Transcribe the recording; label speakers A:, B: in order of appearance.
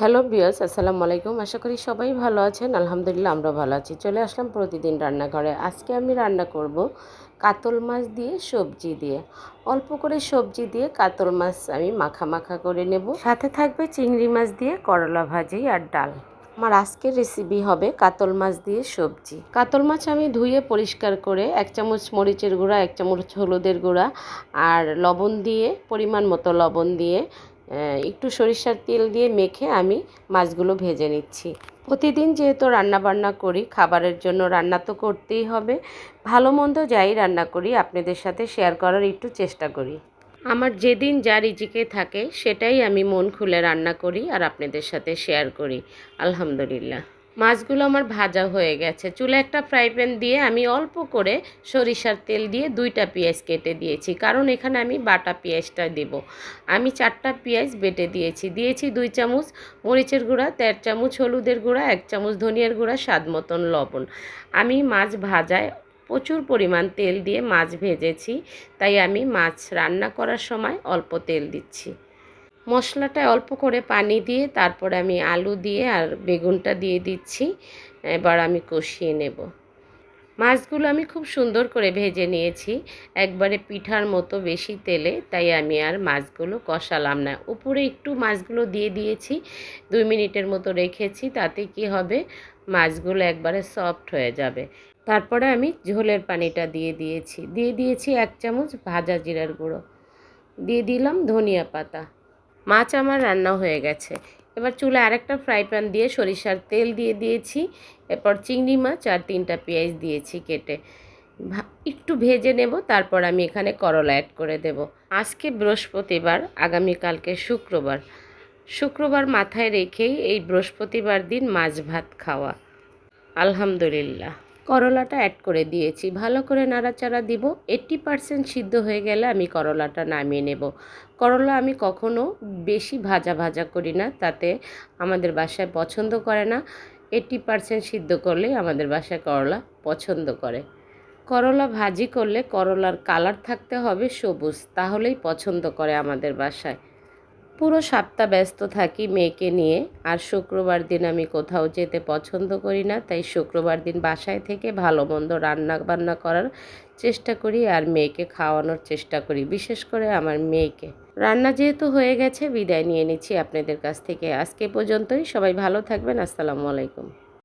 A: Hello বিয়াস আসসালামু আলাইকুম। আশা করি সবাই ভালো আছেন। আলহামদুলিল্লাহ আমরা ভালো আছি। চলে আসলাম প্রতিদিন রান্নাঘরে। আজকে আমি রান্না করব কাতল মাছ দিয়ে, সবজি দিয়ে। অল্প করে সবজি দিয়ে কাতল মাছ আমি মাখা মাখা করে নেব। সাথে থাকবে চিংড়ি মাছ দিয়ে, করলা ভাজি আর ডাল। আমার আজকের রেসিপি হবে কাতল মাছ দিয়ে সবজি। কাতল মাছ আমি ধুয়ে পরিষ্কার করে এক চামচ মরিচের গুঁড়া, এক চামচ হলুদের গুঁড়া আর লবণ দিয়ে, পরিমাণ মতো লবণ দিয়ে একটু সরিষার তেল দিয়ে মেখে আমি মাছগুলো ভেজে নিচ্ছি। প্রতিদিন যেহেতু রান্না বান্না করি, খাবারের জন্য রান্না তো করতেই হবে। ভালো মন্দ যাই রান্না করি, আপনাদের সাথে শেয়ার করার একটু চেষ্টা করি। আমার যেদিন যা রিজিকে থাকে, সেটাই আমি মন খুলে রান্না করি আর আপনাদের সাথে শেয়ার করি। আলহামদুলিল্লাহ। মাছগুলো আমার ভাজা হয়ে গেছে। চুলে একটা ফ্রাই প্যান দিয়ে আমি অল্প করে সরিষার তেল দিয়ে দুইটা পেঁয়াজ কেটে দিয়েছি। কারণ এখানে আমি বাটা পেঁয়াজটা দেব। আমি চারটা পেঁয়াজ বেটে দিয়েছি। দিয়েছি দুই চামচ মরিচের গুঁড়া, দেড় চামচ হলুদের গুঁড়া, এক চামচ ধনিয়ার গুঁড়া, স্বাদ মতন লবণ। আমি মাছ ভাজায় প্রচুর পরিমাণ তেল দিয়ে মাছ ভেজেছি। তাই আমি মাছ রান্না করার সময় অল্প তেল দিচ্ছি। মশলাটায় অল্প করে পানি দিয়ে তারপরে আমি আলু দিয়ে আর বেগুনটা দিয়ে দিচ্ছি। এবার আমি কষিয়ে নেব। মাছগুলো আমি খুব সুন্দর করে ভেজে নিয়েছি। একবারে পিঠার মতো বেশি তেলে, তাই আমি আর মাছগুলো কষালাম না। উপরে একটু মাছগুলো দিয়ে দিয়েছি, দুই মিনিটের মতো রেখেছি, তাতে কি হবে? মাছগুলো একবারে সফট হয়ে যাবে। তারপরে আমি ঝোলের পানিটা দিয়ে দিয়েছি। দিয়ে দিয়েছি এক চামচ ভাজা জিরার গুঁড়ো। দিয়ে দিলাম ধনিয়া পাতা। মাছ আমার রান্না হয়ে গেছে। এবার চুলে আরেকটা ফ্রাই প্যান দিয়ে সরিষার তেল দিয়ে দিয়েছি। এরপর চিংড়ি মাছ আর তিনটা পেঁয়াজ দিয়েছি কেটে। একটু ভেজে নেব, তারপর আমি এখানে করলা অ্যাড করে দেব। আজকে বৃহস্পতিবার আগামীকালকে শুক্রবার। শুক্রবার মাথায় রেখেই এই বৃহস্পতিবার দিন মাছ ভাত খাওয়া। আলহামদুলিল্লাহ। করলাটা অ্যাড করে দিয়েছি। ভালো করে নাড়াচাড়া দিব। এইট্টি পারসেন্ট সিদ্ধ হয়ে গেলে আমি করলাটা নামিয়ে নেব। করলা আমি কখনো বেশি ভাজা ভাজা করি না, তাতে আমাদের বাসায় পছন্দ করে না। এইট্টি পারসেন্ট সিদ্ধ করলেই আমাদের বাসায় করলা পছন্দ করে। করলা ভাজি করলে করলার কালার থাকতে হবে সবুজ, তাহলেই পছন্দ করে আমাদের বাসায়। পুরো সপ্তাহ ব্যস্ত থাকি মেয়েকে নিয়ে। আর শুক্রবার দিন আমি কোথাও যেতে পছন্দ করি না, তাই শুক্রবার দিন বাসায় থেকে ভালো মন্দ রান্না বান্না করার চেষ্টা করি আর মেয়েকে খাওয়ানোর চেষ্টা করি, বিশেষ করে আমার মেয়েকে। রান্না যেহেতু হয়ে গেছে, বিদায় নিয়ে নিচ্ছি আপনাদের কাছ থেকে। আজকে পর্যন্তই, সবাই ভালো থাকবেন, আসসালামু আলাইকুম।